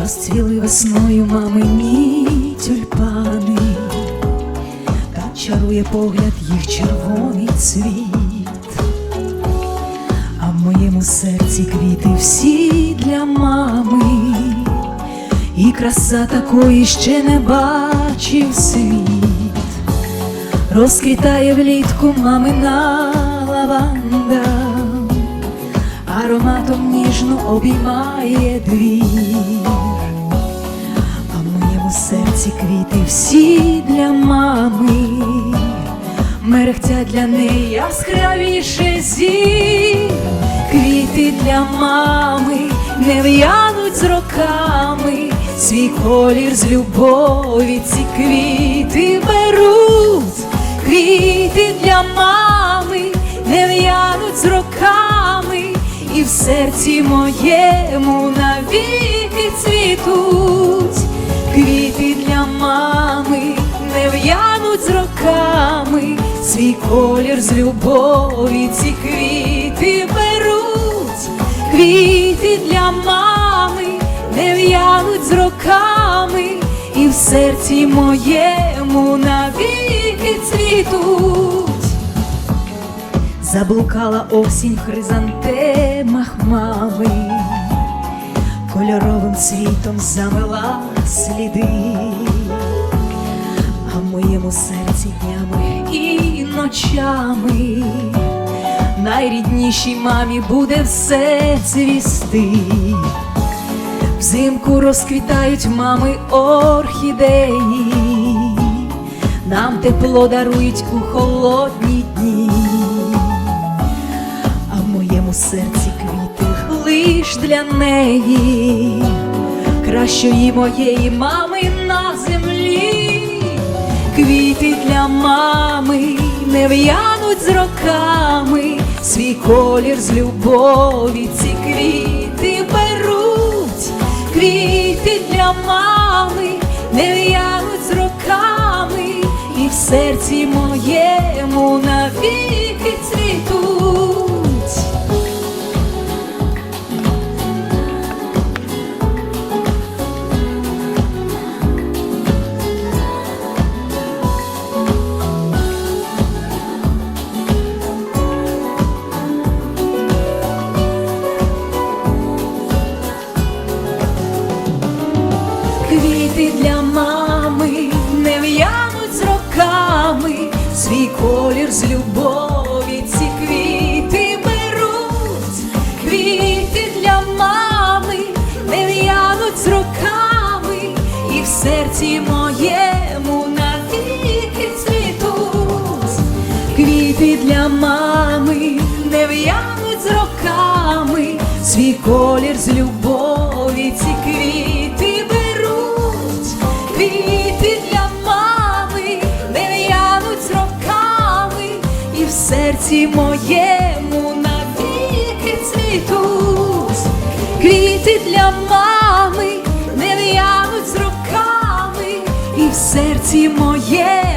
Розцвіли весною мамині тюльпани, та чарує погляд їх червоний цвіт, а в моєму серці квіти всі для мами, і краса такої ще не бачив світ, розквітає влітку мамина лаванда ароматом ніжно обіймає двір, моєму серці квіти всі для мами, мерехтять для неї яскравіше зір, квіти для мами не в'януть з роками, свій колір з любові ці квіти беруть, квіти для мами не в'януть з роками, і в серці моєму навіки цвітуть, мами не в'януть з роками, свій колір з любові ці квіти беруть, квіти для мами не в'януть з роками, і в серці моєму навіки цвітуть. Заблукала осінь хризантемах мами, кольоровим світом замила сліди, моєму серці днями і ночами. Найріднішій мамі буде все цвісти. Взимку розквітають мами орхідеї, нам тепло дарують у холодні дні, а в моєму серці квіти лиш для неї, кращої моєї мами квіти для мами не в'януть з роками, свій колір з любові ці квіти беруть, квіти для мами не в'януть з роками, і в серці моєму навіки для мами не в'януть з роками, свій колір з любові ці квіти беруть, квіти для мами не в'януть з роками, і в серці моєму навіки цвітуть, квіти для мами не в'януть з роками, свій колір з любові серці моєму навіки цвітуть, квіти для мами не в'януть з руками, і в серці моєму